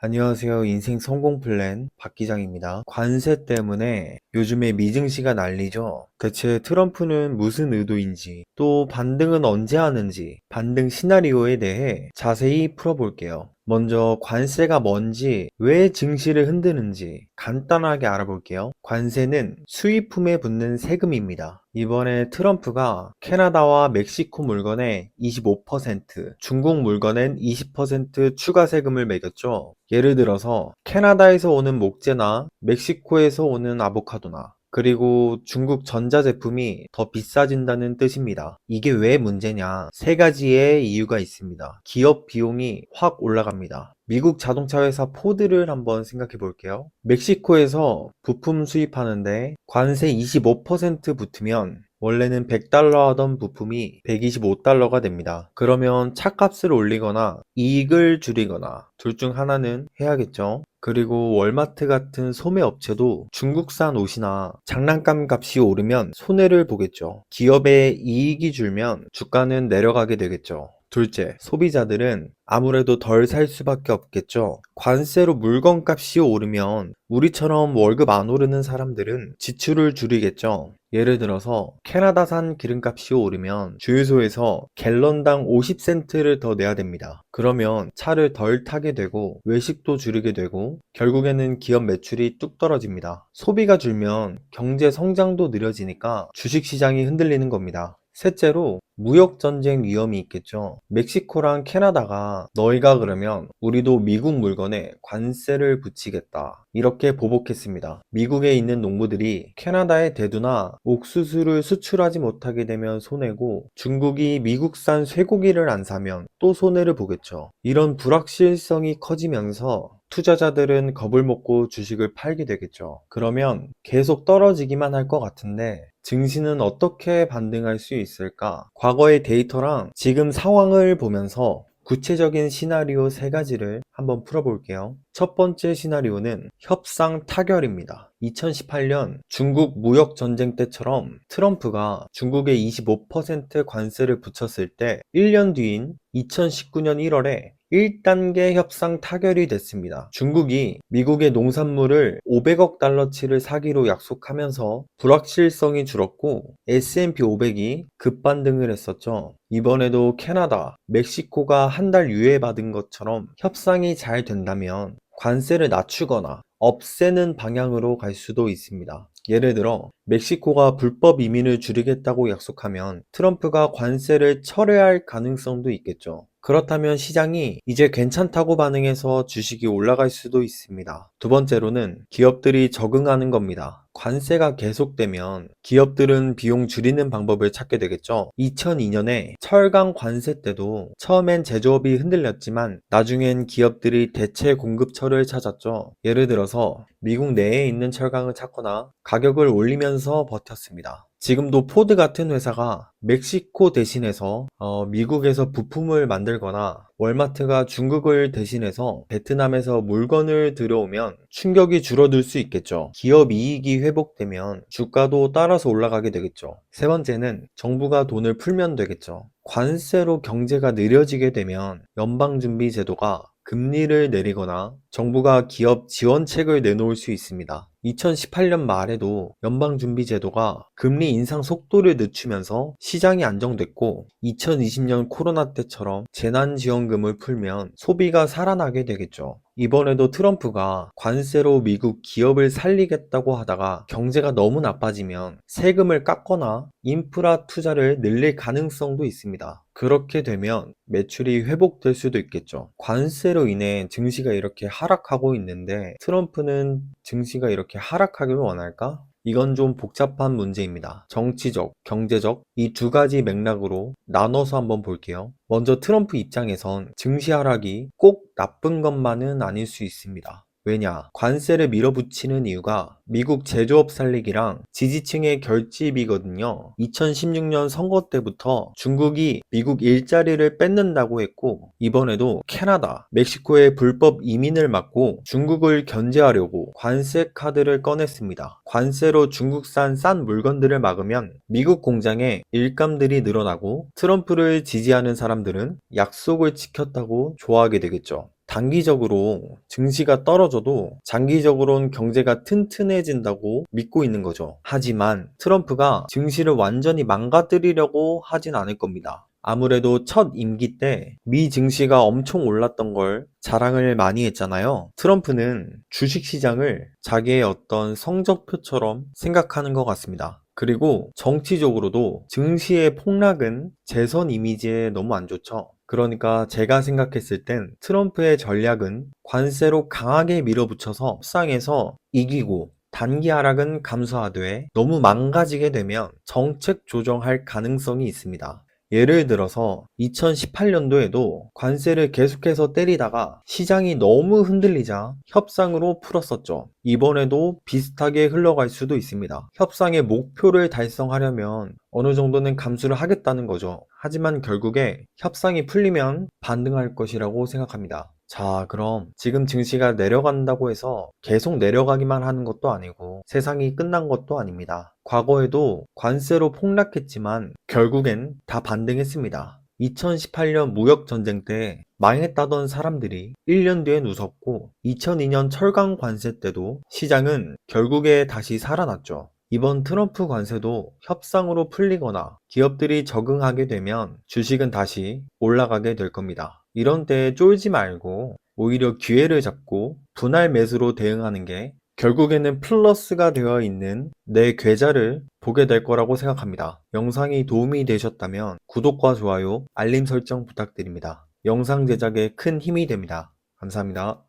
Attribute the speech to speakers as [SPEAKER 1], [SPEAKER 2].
[SPEAKER 1] 안녕하세요. 인생 성공 플랜 박 기장입니다. 관세 때문에 요즘에 미증시가 난리죠. 대체 트럼프는 무슨 의도인지, 또 반등은 언제 하는지, 반등 시나리오에 대해 자세히 풀어볼게요. 먼저 관세가 뭔지, 왜 증시를 흔드는지 간단하게 알아볼게요. 관세는 수입품에 붙는 세금입니다. 이번에 트럼프가 캐나다와 멕시코 물건에 25%, 중국 물건엔 20% 추가 세금을 매겼죠. 예를 들어서 캐나다에서 오는 목재나 멕시코에서 오는 아보카도나 그리고 중국 전자제품이 더 비싸진다는 뜻입니다. 이게 왜 문제냐? 세 가지의 이유가 있습니다. 기업 비용이 확 올라갑니다. 미국 자동차 회사 포드를 한번 생각해 볼게요. 멕시코에서 부품 수입하는데 관세 25% 붙으면 원래는 100달러 하던 부품이 125달러가 됩니다. 그러면 차값을 올리거나 이익을 줄이거나 둘 중 하나는 해야겠죠. 그리고 월마트 같은 소매 업체도 중국산 옷이나 장난감 값이 오르면 손해를 보겠죠. 기업의 이익이 줄면 주가는 내려가게 되겠죠. 둘째, 소비자들은 아무래도 덜 살 수밖에 없겠죠. 관세로 물건 값이 오르면 우리처럼 월급 안 오르는 사람들은 지출을 줄이겠죠. 예를 들어서 캐나다산 기름값이 오르면 주유소에서 갤런당 50센트를 더 내야 됩니다. 그러면 차를 덜 타게 되고 외식도 줄이게 되고 결국에는 기업 매출이 뚝 떨어집니다. 소비가 줄면 경제 성장도 느려지니까 주식시장이 흔들리는 겁니다. 셋째로 무역 전쟁 위험이 있겠죠. 멕시코랑 캐나다가 너희가 그러면 우리도 미국 물건에 관세를 붙이겠다. 이렇게 보복했습니다. 미국에 있는 농부들이 캐나다에 대두나 옥수수를 수출하지 못하게 되면 손해고 중국이 미국산 쇠고기를 안 사면 또 손해를 보겠죠. 이런 불확실성이 커지면서 투자자들은 겁을 먹고 주식을 팔게 되겠죠. 그러면 계속 떨어지기만 할 것 같은데 증시는 어떻게 반등할 수 있을까? 과거의 데이터랑 지금 상황을 보면서 구체적인 시나리오 세 가지를 한번 풀어볼게요. 첫 번째 시나리오는 협상 타결입니다. 2018년 중국 무역 전쟁 때처럼 트럼프가 중국에 25% 관세를 붙였을 때 1년 뒤인 2019년 1월에 1단계 협상 타결이 됐습니다. 중국이 미국의 농산물을 500억 달러치를 사기로 약속하면서 불확실성이 줄었고 S&P 500이 급반등을 했었죠. 이번에도 캐나다, 멕시코가 한 달 유예받은 것처럼 협상이 잘 된다면 관세를 낮추거나 없애는 방향으로 갈 수도 있습니다. 예를 들어 멕시코가 불법 이민을 줄이겠다고 약속하면 트럼프가 관세를 철회할 가능성도 있겠죠. 그렇다면 시장이 이제 괜찮다고 반응해서 주식이 올라갈 수도 있습니다. 두 번째로는 기업들이 적응하는 겁니다. 관세가 계속되면 기업들은 비용 줄이는 방법을 찾게 되겠죠. 2002년에 철강 관세 때도 처음엔 제조업이 흔들렸지만 나중엔 기업들이 대체 공급처를 찾았죠. 예를 들어서 미국 내에 있는 철강을 찾거나 가격을 올리면서 버텼습니다. 지금도 포드 같은 회사가 멕시코 대신해서 어, 미국에서 부품을 만들거나 월마트가 중국을 대신해서 베트남에서 물건을 들여오면 충격이 줄어들 수 있겠죠. 기업 이익이 회복되면 주가도 따라서 올라가게 되겠죠. 세 번째는 정부가 돈을 풀면 되겠죠. 관세로 경제가 느려지게 되면 연방준비제도가 금리를 내리거나 정부가 기업 지원책을 내놓을 수 있습니다. 2018년 말에도 연방준비제도가 금리 인상 속도를 늦추면서 시장이 안정됐고 2020년 코로나 때처럼 재난지원금을 풀면 소비가 살아나게 되겠죠. 이번에도 트럼프가 관세로 미국 기업을 살리겠다고 하다가 경제가 너무 나빠지면 세금을 깎거나 인프라 투자를 늘릴 가능성도 있습니다. 그렇게 되면 매출이 회복될 수도 있겠죠. 관세로 인해 증시가 이렇게 하락하고 있는데 트럼프는 증시가 이렇게 하락하길 원할까? 이건 좀 복잡한 문제입니다. 정치적, 경제적 이 두 가지 맥락으로 나눠서 한번 볼게요. 먼저 트럼프 입장에선 증시 하락이 꼭 나쁜 것만은 아닐 수 있습니다. 왜냐? 관세를 밀어붙이는 이유가 미국 제조업 살리기랑 지지층의 결집이거든요. 2016년 선거 때부터 중국이 미국 일자리를 뺏는다고 했고 이번에도 캐나다, 멕시코의 불법 이민을 막고 중국을 견제하려고 관세 카드를 꺼냈습니다. 관세로 중국산 싼 물건들을 막으면 미국 공장에 일감들이 늘어나고 트럼프를 지지하는 사람들은 약속을 지켰다고 좋아하게 되겠죠. 단기적으로 증시가 떨어져도 장기적으로는 경제가 튼튼해진다고 믿고 있는 거죠. 하지만 트럼프가 증시를 완전히 망가뜨리려고 하진 않을 겁니다. 아무래도 첫 임기 때 미 증시가 엄청 올랐던 걸 자랑을 많이 했잖아요. 트럼프는 주식 시장을 자기의 어떤 성적표처럼 생각하는 것 같습니다. 그리고 정치적으로도 증시의 폭락은 재선 이미지에 너무 안 좋죠. 그러니까 제가 생각했을 땐 트럼프의 전략은 관세로 강하게 밀어붙여서 협상에서 이기고 단기 하락은 감소하되 너무 망가지게 되면 정책 조정할 가능성이 있습니다. 예를 들어서 2018년도에도 관세를 계속해서 때리다가 시장이 너무 흔들리자 협상으로 풀었었죠. 이번에도 비슷하게 흘러갈 수도 있습니다. 협상의 목표를 달성하려면 어느 정도는 감수를 하겠다는 거죠. 하지만 결국에 협상이 풀리면 반등할 것이라고 생각합니다. 자, 그럼 지금 증시가 내려간다고 해서 계속 내려가기만 하는 것도 아니고 세상이 끝난 것도 아닙니다. 과거에도 관세로 폭락했지만 결국엔 다 반등했습니다. 2018년 무역전쟁 때 망했다던 사람들이 1년 뒤엔 웃었고 2002년 철강 관세 때도 시장은 결국에 다시 살아났죠. 이번 트럼프 관세도 협상으로 풀리거나 기업들이 적응하게 되면 주식은 다시 올라가게 될 겁니다. 이런 때에 쫄지 말고 오히려 기회를 잡고 분할 매수로 대응하는 게 결국에는 플러스가 되어 있는 내 계좌를 보게 될 거라고 생각합니다. 영상이 도움이 되셨다면 구독과 좋아요, 알림 설정 부탁드립니다. 영상 제작에 큰 힘이 됩니다. 감사합니다.